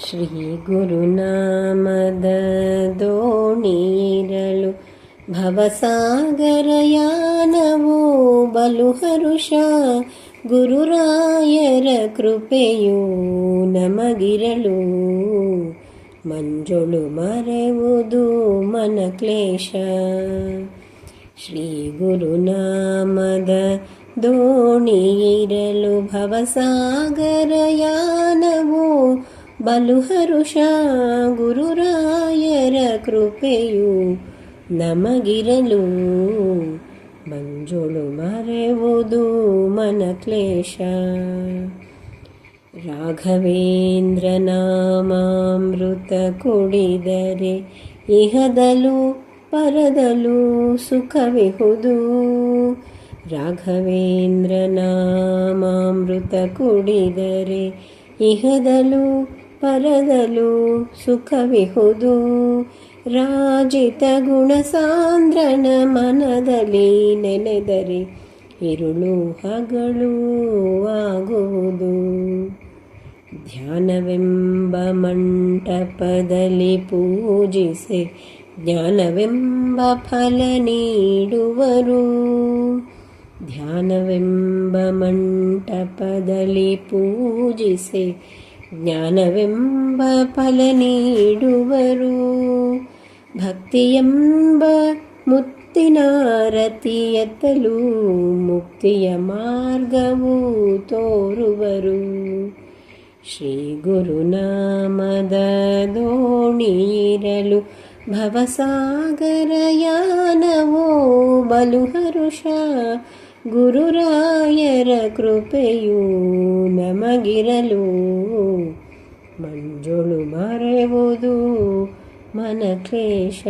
ಶ್ರೀ ಗುರುನಾಮದ ದೋಣಿರಲು ಭವಸಾಗರಯಾನವೋ ಬಲು ಹರುಷ ಗುರುರಾಯರ ಕೃಪೆಯು ನಮಗಿರಲು ಮಂಜುಳು ಮರೆವುದು ಮನ ಕ್ಲೇಶ ಶ್ರೀ ಗುರುನಾಮದ ದೋಣಿಯಿರಲು ಭವಸಾಗರಯಾನವು ಬಲು ಹರುಷ ಗುರುರಾಯರ ಕೃಪೆಯು ನಮಗಿರಲು. ಮಂಜುಳು ಮರೆವುದು ಮನ ಕ್ಲೇಶ. ರಾಘವೇಂದ್ರ ನಾಮಾಮೃತ ಕುಡಿದರೆ ಇಹದಲು ಪರದಲು ಸುಖವಿಹುದು. ರಾಘವೇಂದ್ರ ನಾಮಾಮೃತ ಕುಡಿದರೆ ಇಹದಲು ಪರದಲು ಸುಖವಿಹುದು. ರಾಜಿತ ಗುಣಸಾಂದ್ರನ ಮನದಲ್ಲಿ ನೆನೆದರೆ ಇರುಳು ಹಗಳು ಆಗುವುದು. ಧ್ಯಾನವೆಂಬ ಮಂಟಪದಲ್ಲಿ ಪೂಜಿಸಿ ಜ್ಞಾನವೆಂಬ ಫಲ ನೀಡುವರು. ಧ್ಯಾನವೆಂಬ ಮಂಟಪದಲ್ಲಿ ಪೂಜಿಸಿ ಜ್ಞಾನವೆಂಬ ಫಲ ನೀಡುವರು ಭಕ್ತಿಯೆಂಬ ಮುತ್ತಿನಾರತಿ ಎತ್ತಲು ಮುಕ್ತಿಯ ಮಾರ್ಗವು ತೋರುವರು ಶ್ರೀ ಗುರುನಾಮದ ದೋಣಿರಲು ಭವಸಾಗರಯಾನವೋ ಬಲು ಹರುಷ ಗುರುರಾಯರ ಕೃಪೆಯು ನಮಗಿರಲು. ಮಂಜುಳು ಮರೆವುದು ಮನ ಕ್ಲೇಶ